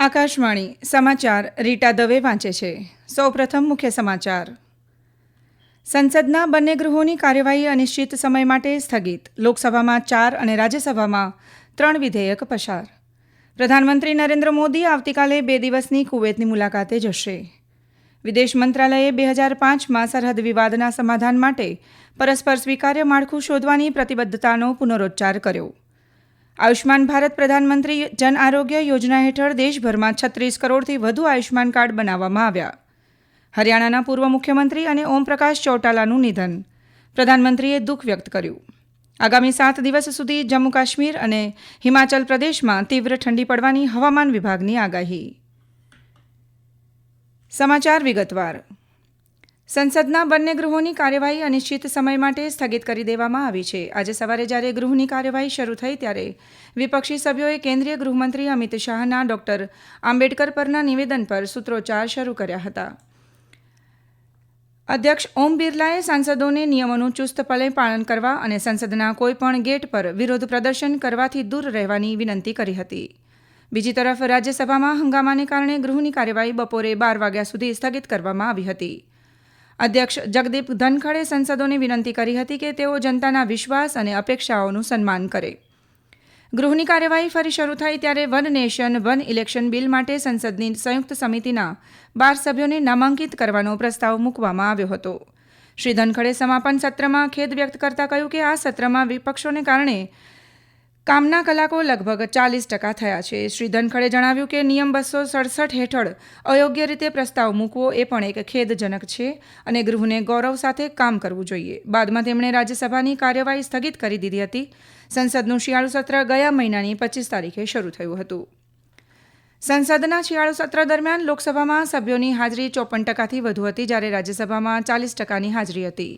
આકાશવાણી, સમાચાર રીટા દવે વાંચે છે. સૌપ્રથમ મુખ્ય સમાચાર. સંસદના બંને ગૃહોની કાર્યવાહી અનિશ્ચિત સમય માટે સ્થગિત. લોકસભામાં ચાર અને રાજ્યસભામાં ત્રણ વિધેયક પસાર. પ્રધાનમંત્રી નરેન્દ્ર મોદી આવતીકાલે બે દિવસની કુવૈતની મુલાકાતે જશે. વિદેશ મંત્રાલયે બે હજાર પાંચમાં સરહદ વિવાદના સમાધાન માટે પરસ્પર સ્વીકાર્ય માળખું શોધવાની પ્રતિબદ્ધતાનો પુનરોચ્ચાર કર્યો. આયુષ્માન ભારત પ્રધાનમંત્રી જન આરોગ્ય યોજના હેઠળ દેશભરમાં છત્રીસ કરોડથી વધુ આયુષ્માન કાર્ડ બનાવવામાં આવ્યા. હરિયાણાના પૂર્વ મુખ્યમંત્રી અને ઓમપ્રકાશ ચૌટાલાનું નિધન. પ્રધાનમંત્રીએ દુઃખ વ્યક્ત કર્યું. આગામી સાત દિવસ સુધી જમ્મુ કાશ્મીર અને હિમાચલ પ્રદેશમાં તીવ્ર ઠંડી પડવાની હવામાન વિભાગની આગાહી. સમાચાર વિગતવાર. સંસદના બંને ગૃહોની કાર્યવાહી અનિશ્ચિત સમય માટે સ્થગિત કરી દેવામાં આવી છે. આજે સવારે જ્યારે ગૃહની કાર્યવાહી શરૂ થઈ ત્યારે વિપક્ષી સભ્યોએ કેન્દ્રીય ગૃહમંત્રી અમિત શાહના ડોક્ટર આંબેડકર પરના નિવેદન પર સૂત્રોચ્ચાર શરૂ કર્યા હતા. અધ્યક્ષ ઓમ બિરલાએ સાંસદોને નિયમોનું ચુસ્તપણે પાલન કરવા અને સંસદના કોઈપણ ગેટ પર વિરોધ પ્રદર્શન કરવાથી દૂર રહેવાની વિનંતી કરી હતી. બીજી તરફ રાજ્યસભામાં હંગામાને કારણે ગૃહની કાર્યવાહી બપોરે બાર વાગ્યા સુધી સ્થગિત કરવામાં આવી હતી. અધ્યક્ષ જગદીપ ધનખડે સંસદોને વિનંતી કરી હતી કે તેઓ જનતાના વિશ્વાસ અને અપેક્ષાઓનું સન્માન કરે. ગૃહની કાર્યવાહી ફરી શરૂ થઈ ત્યારે one nation, one election bill માટે સંસદની સંયુક્ત સમિતિના બાર સભ્યોને નામાંકિત કરવાનો પ્રસ્તાવ મૂકવામાં આવ્યો હતો. શ્રી ધનખડે સમાપન સત્રમાં ખેદ વ્યક્ત કરતા કહ્યું કે આ સત્રમાં વિપક્ષોને કારણે કામના કલાકો લગભગ ચાલીસ ટકા થયા છે. શ્રી ધનખડે જણાવ્યું કે નિયમ બસો સડસઠ હેઠળ અયોગ્ય રીતે પ્રસ્તાવ મૂકવો એ પણ એક ખેદજનક છે અને ગૃહને ગૌરવ સાથે કામ કરવું જોઈએ. બાદમાં તેમણે રાજ્યસભાની કાર્યવાહી સ્થગિત કરી દીધી હતી. સંસદનું શિયાળુ સત્ર ગયા મહિનાની પચીસ તારીખે શરૂ થયું હતું. સંસદના શિયાળુ સત્ર દરમિયાન લોકસભામાં સભ્યોની હાજરી ચોપન ટકાથી વધુ હતી જ્યારે રાજ્યસભામાં ચાલીસ ટકાની હાજરી હતી.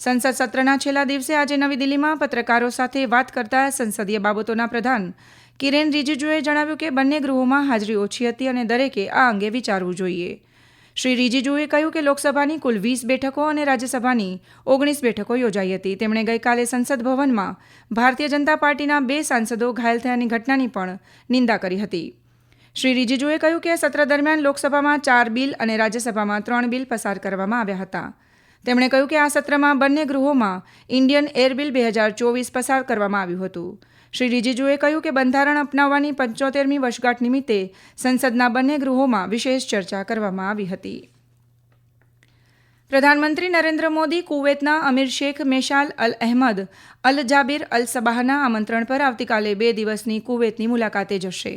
સંસદ સત્રના છેલ્લા દિવસે આજે નવી દિલ્હીમાં પત્રકારો સાથે વાત કરતા સંસદીય બાબતોના પ્રધાન કિરેન રિજિજુએ જણાવ્યું કે બંને ગૃહોમાં હાજરી ઓછી હતી અને દરેકે આ અંગે વિચારવું જોઈએ. શ્રી રિજિજુએ કહ્યું કે લોકસભાની કુલ વીસ બેઠકો અને રાજ્યસભાની ઓગણીસ બેઠકો યોજાઈ હતી. તેમણે ગઈકાલે સંસદ ભવનમાં ભારતીય જનતા પાર્ટીના બે સાંસદો ઘાયલ થયાની ઘટનાની પણ નિંદા કરી હતી. શ્રી રિજિજુએ કહ્યું કે સત્ર દરમિયાન લોકસભામાં ચાર બિલ અને રાજ્યસભામાં ત્રણ બિલ પસાર કરવામાં આવ્યા હતા. તેમણે કહ્યું કે આ સત્રમાં બંને ગૃહોમાં ઇન્ડિયન એર બિલ બે હજાર ચોવીસ પસાર કરવામાં આવ્યું હતું. શ્રી રિજિજુએ કહ્યું કે બંધારણ અપનાવવાની પંચોતેરમી વર્ષગાંઠ નિમિત્તે સંસદના બંને ગૃહોમાં વિશેષ ચર્ચા કરવામાં આવી હતી. પ્રધાનમંત્રી નરેન્દ્ર મોદી, કુવૈતના અમીર શેખ મેશાલ અલ અહેમદ અલ જાબિર અલ સબાહના આમંત્રણ પર આવતીકાલે બે દિવસની કુવૈતની મુલાકાતે જશે.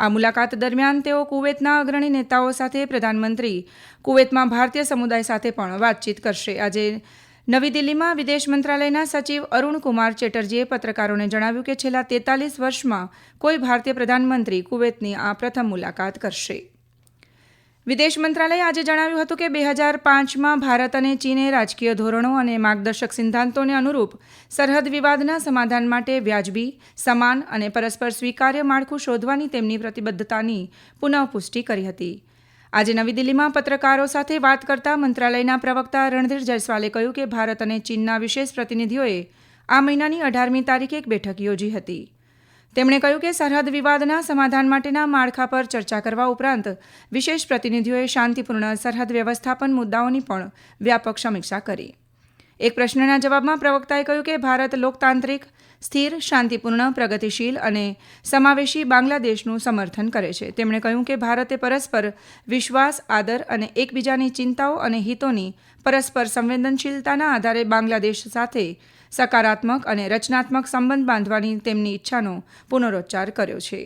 આ મુલાકાત દરમિયાન તેઓ કુવૈતના અગ્રણી નેતાઓ સાથે પ્રધાનમંત્રી, કુવૈતમાં ભારતીય સમુદાય સાથે પણ વાતચીત કરશે. આજે નવી દિલ્હીમાં વિદેશ મંત્રાલયના સચિવ અરુણ કુમાર ચેટર્જીએ પત્રકારોને જણાવ્યું કે છેલ્લા તેતાલીસ વર્ષમાં કોઈ ભારતીય પ્રધાનમંત્રી કુવૈતની આ પ્રથમ મુલાકાત કરશે. વિદેશ મંત્રાલયે આજે જણાવ્યું હતું કે બે હજાર પાંચમાં ભારત અને ચીને રાજકીય ધોરણો અને માર્ગદર્શક સિદ્ધાંતોને અનુરૂપ સરહદ વિવાદના સમાધાન માટે વ્યાજબી, સમાન અને પરસ્પર સ્વીકાર્ય માળખું શોધવાની તેમની પ્રતિબદ્ધતાની પુનઃપુષ્ટિ કરી હતી. આજે નવી દિલ્હીમાં પત્રકારો સાથે વાત કરતા મંત્રાલયના પ્રવક્તા રણધીર જયસ્વાલે કહ્યું કે ભારત અને ચીનના વિશેષ પ્રતિનિધિઓએ આ મહિનાની અઢારમી તારીખે એક બેઠક યોજી હતી. તેમણે કહ્યું કે સરહદ વિવાદના સમાધાન માટેના માળખા પર ચર્ચા કરવા ઉપરાંત વિશેષ પ્રતિનિધિઓએ શાંતિપૂર્ણ સરહદ વ્યવસ્થાપન મુદ્દાઓની પણ વ્યાપક સમીક્ષા કરી. એક પ્રશ્નના જવાબમાં પ્રવક્તાએ કહ્યું કે ભારત લોકતાંત્રિક, સ્થિર, શાંતિપૂર્ણ, પ્રગતિશીલ અને સમાવેશી બાંગ્લાદેશનું સમર્થન કરે છે. તેમણે કહ્યું કે ભારતે પરસ્પર વિશ્વાસ, આદર અને એકબીજાની ચિંતાઓ અને હિતોની પરસ્પર સંવેદનશીલતાના આધારે બાંગ્લાદેશ સાથે સકારાત્મક અને રચનાત્મક સંબંધ બાંધવાની તેમની ઈચ્છાનો પુનરોચ્ચાર કર્યો છે.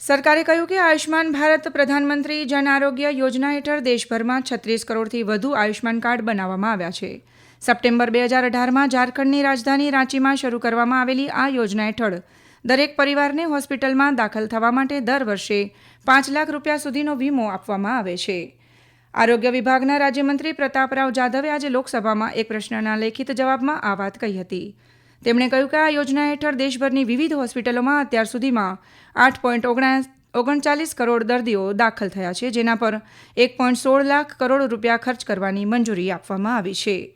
સરકારે કહ્યું કે આયુષ્માન ભારત પ્રધાનમંત્રી જન આરોગ્ય યોજના હેઠળ દેશભરમાં છત્રીસ કરોડથી વધુ આયુષ્માન કાર્ડ બનાવવામાં આવ્યા છે. સપ્ટેમ્બર બે હજાર અઢારમાં ઝારખંડની રાજધાની રાંચીમાં શરૂ કરવામાં આવેલી આ યોજના હેઠળ દરેક પરિવારને હોસ્પિટલમાં દાખલ થવા માટે દર વર્ષે પાંચ લાખ રૂપિયા સુધીનો વીમો આપવામાં આવે છે. આરોગ્ય વિભાગના રાજ્યમંત્રી પ્રતાપરાવ જાધવે આજે લોકસભામાં એક પ્રશ્નના લેખિત જવાબમાં આ વાત કહી હતી. તેમણે કહ્યું કે આ યોજના હેઠળ દેશભરની વિવિધ હોસ્પિટલોમાં અત્યાર સુધીમાં આઠ પોઈન્ટ ઓગણચાલીસ કરોડ દર્દીઓ દાખલ થયા છે, જેના પર એક પોઈન્ટ સોળ લાખ કરોડ રૂપિયા ખર્ચ કરવાની મંજૂરી આપવામાં આવી છે.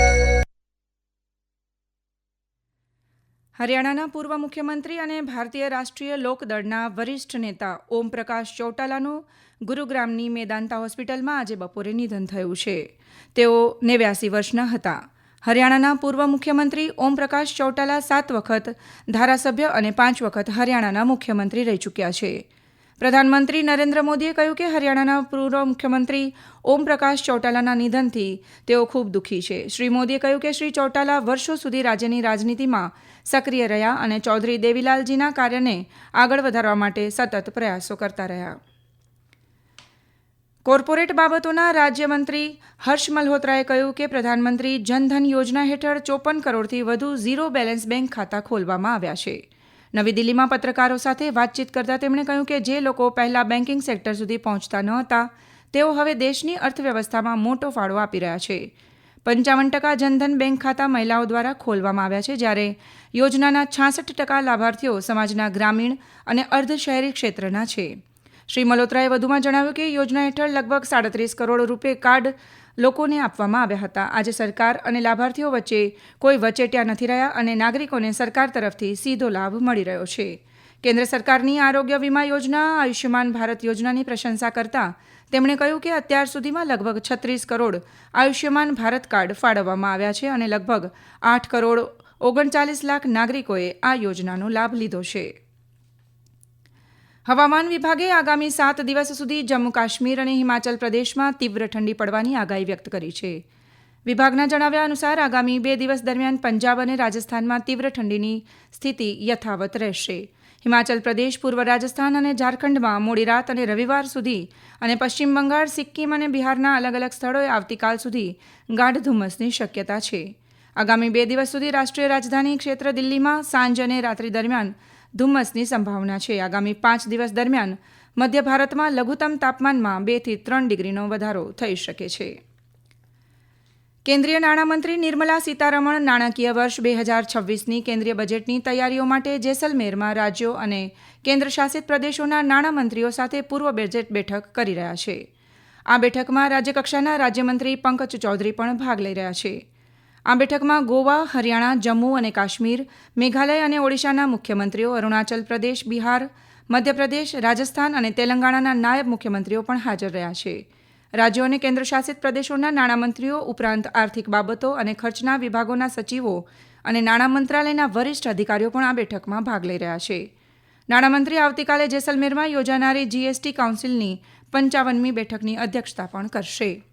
હરિયાણાના પૂર્વ મુખ્યમંત્રી અને ભારતીય રાષ્ટ્રીય લોકદળના વરિષ્ઠ નેતા ઓમપ્રકાશ ચૌટાલાનું ગુરુગ્રામની મેદાંતા હોસ્પિટલમાં આજે બપોરે નિધન થયું છે. તેઓ નેવ્યાસી વર્ષના હતા. હરિયાણાના પૂર્વ મુખ્યમંત્રી ઓમ પ્રકાશ ચૌટાલા સાત વખત ધારાસભ્ય અને પાંચ વખત હરિયાણાના મુખ્યમંત્રી રહી ચૂક્યા છે. પ્રધાનમંત્રી નરેન્દ્ર મોદીએ કહ્યું કે હરિયાણાના પૂર્વ મુખ્યમંત્રી ઓમ પ્રકાશ ચૌટાલાના નિધનથી તેઓ ખૂબ દુઃખી છે. શ્રી મોદીએ કહ્યું કે શ્રી ચૌટાલા વર્ષો સુધી રાજ્યની રાજનીતિમાં સક્રિય રહ્યા અને ચૌધરી દેવીલાલજીના કાર્યને આગળ વધારવા માટે સતત પ્રયાસો કરતા રહ્યા. કોર્પોરેટ બાબતોના રાજ્યમંત્રી હર્ષ મલ્હોત્રાએ કહ્યું કે પ્રધાનમંત્રી જનધન યોજના હેઠળ ચોપન કરોડથી વધુ ઝીરો બેલેન્સ બેંક ખાતા ખોલવામાં આવ્યા છે. નવી દિલ્હીમાં પત્રકારો સાથે વાતચીત કરતા તેમણે કહ્યું કે જે લોકો પહેલા બેન્કિંગ સેક્ટર સુધી પહોંચતા ન હતા, તેઓ હવે દેશની અર્થવ્યવસ્થામાં મોટો ફાળો આપી રહ્યા છે. પંચાવન ટકા જનધન બેંક ખાતા મહિલાઓ દ્વારા ખોલવામાં આવ્યા છે, જ્યારે યોજનાના છાસઠ ટકા લાભાર્થીઓ સમાજના ગ્રામીણ અને અર્ધ શહેરી ક્ષેત્રના છે. શ્રી મલોત્રાએ વધુમાં જણાવ્યું કે યોજના હેઠળ લગભગ સાડત્રીસ કરોડ રૂપે કાર્ડ લોકોને આપવામાં આવ્યા હતા. આજે સરકાર અને લાભાર્થીઓ વચ્ચે કોઈ વચેટિયા નથી રહ્યા અને નાગરિકોને સરકાર તરફથી સીધો લાભ મળી રહ્યો છે. કેન્દ્ર સરકારની આરોગ્ય વીમા યોજના, આયુષ્યમાન ભારત યોજનાની પ્રશંસા કરતા તેમણે કહ્યું કે અત્યાર સુધીમાં લગભગ છત્રીસ કરોડ આયુષ્યમાન ભારત કાર્ડ ફાળવવામાં આવ્યા છે અને લગભગ આઠ કરોડ ઓગણચાલીસ લાખ નાગરિકોએ આ યોજનાનો લાભ લીધો છે. હવામાન વિભાગે આગામી સાત દિવસ સુધી જમ્મુ કાશ્મીર અને હિમાચલ પ્રદેશમાં તીવ્ર ઠંડી પડવાની આગાહી વ્યક્ત કરી છે. વિભાગના જણાવ્યા અનુસાર આગામી બે દિવસ દરમિયાન પંજાબ અને રાજસ્થાનમાં તીવ્ર ઠંડીની સ્થિતિ યથાવત રહેશે. હિમાચલ પ્રદેશ, પૂર્વ રાજસ્થાન અને ઝારખંડમાં મોડી રાત અને રવિવાર સુધી અને પશ્ચિમ બંગાળ, સિક્કિમ અને બિહારના અલગ અલગ સ્થળોએ આવતીકાલ સુધી ગાઢ ધુમ્મસની શક્યતા છે. આગામી બે દિવસ સુધી રાષ્ટ્રીય રાજધાની ક્ષેત્ર દિલ્હીમાં સાંજ અને રાત્રિ દરમિયાન ધુમ્મસની સંભાવના છે. આગામી પાંચ દિવસ દરમિયાન મધ્ય ભારતમાં લઘુત્તમ તાપમાનમાં બેથી ત્રણ ડિગ્રીનો વધારો થઈ શકે છે. કેન્દ્રીય નાણામંત્રી નિર્મલા સીતારમણ નાણાકીય વર્ષ બે હજાર છવ્વીસની કેન્દ્રીય બજેટની તૈયારીઓ માટે જેસલમેરમાં રાજ્યો અને કેન્દ્રશાસિત પ્રદેશોના નાણામંત્રીઓ સાથે પૂર્વ બજેટ બેઠક કરી રહ્યા છે. આ બેઠકમાં રાજ્યકક્ષાના રાજ્યમંત્રી પંકજ ચૌધરી પણ ભાગ લઈ રહ્યા છે. આ બેઠકમાં ગોવા, હરિયાણા, જમ્મુ અને કાશ્મીર, મેઘાલય અને ઓડિશાના મુખ્યમંત્રીઓ, અરુણાચલ પ્રદેશ, બિહાર, મધ્યપ્રદેશ, રાજસ્થાન અને તેલંગાણાના નાયબ મુખ્યમંત્રીઓ પણ હાજર રહ્યા છે. રાજ્યો અને કેન્દ્રશાસિત પ્રદેશોના નાણામંત્રીઓ ઉપરાંત આર્થિક બાબતો અને ખર્ચના વિભાગોના સચિવો અને નાણાં મંત્રાલયના વરિષ્ઠ અધિકારીઓ પણ આ બેઠકમાં ભાગ લઈ રહ્યા છે. નાણામંત્રી આવતીકાલે જેસલમેરમાં યોજાનારી જીએસટી કાઉન્સિલની પંચાવનમી બેઠકની અધ્યક્ષતા પણ કરશે.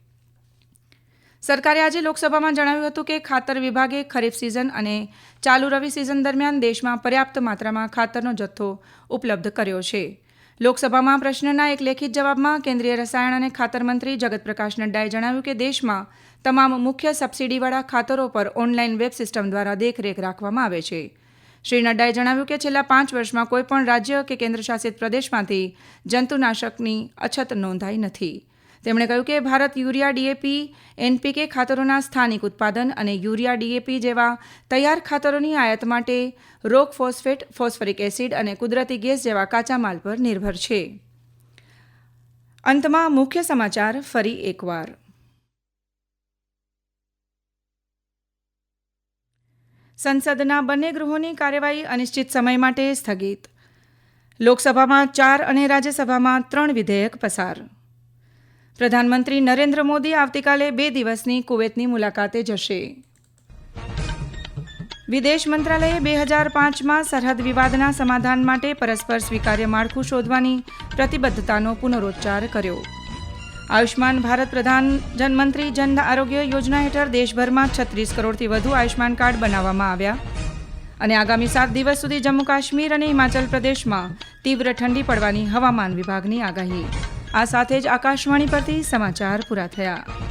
સરકારે આજે લોકસભામાં જણાવ્યું હતું કે ખાતર વિભાગે ખરીફ સિઝન અને ચાલુ રવિ સિઝન દરમિયાન દેશમાં પર્યાપ્ત માત્રામાં ખાતરનો જથ્થો ઉપલબ્ધ કર્યો છે. લોકસભામાં પ્રશ્નના એક લેખિત જવાબમાં કેન્દ્રીય રસાયણ અને ખાતર મંત્રી જગત પ્રકાશ નડ્ડાએ જણાવ્યું કે દેશમાં તમામ મુખ્ય સબસિડીવાળા ખાતરો પર ઓનલાઈન વેબ સિસ્ટમ દ્વારા દેખરેખ રાખવામાં આવે છે. શ્રી નડ્ડાએ જણાવ્યું કે છેલ્લા પાંચ વર્ષમાં કોઈપણ રાજ્ય કે કેન્દ્રશાસિત પ્રદેશમાંથી જંતુનાશકની અછત નોંધાઈ નથી. તેમણે કહ્યું કે ભારત યુરિયા ડીએપી, એનપીકે ખાતરોના સ્થાનિક ઉત્પાદન અને યુરિયા ડીએપી જેવા તૈયાર ખાતરોની આયાત માટે રોક ફોસ્ફેટ, ફોસ્ફરિક એસિડ અને કુદરતી ગેસ જેવા કાચા માલ પર નિર્ભર છે. અંતમાં મુખ્ય સમાચાર ફરી એકવાર. સંસદના બંને ગૃહોની કાર્યવાહી અનિશ્ચિત સમય માટે સ્થગિત. લોકસભામાં ચાર અને રાજ્યસભામાં ત્રણ વિધેયક પસાર. પ્રધાનમંત્રી નરેન્દ્ર મોદી આવતીકાલે બે દિવસની કુવેતની મુલાકાતે જશે. વિદેશ મંત્રાલયે બે હજાર પાંચમાં સરહદ વિવાદના સમાધાન માટે પરસ્પર સ્વીકાર્ય માળખું શોધવાની પ્રતિબદ્ધતાનો પુનરોચ્ચાર કર્યો. આયુષ્માન ભારત પ્રધાન જનમંત્રી જન આરોગ્ય યોજના હેઠળ દેશભરમાં છત્રીસ કરોડથી વધુ આયુષ્માન કાર્ડ બનાવવામાં આવ્યા. અને આગામી સાત દિવસ સુધી જમ્મુ કાશ્મીર અને હિમાચલ પ્રદેશમાં તીવ્ર ઠંડી પડવાની હવામાન વિભાગની આગાહી. આ સાથે જ આકાશવાણી પરથી સમાચાર પૂરા થયા.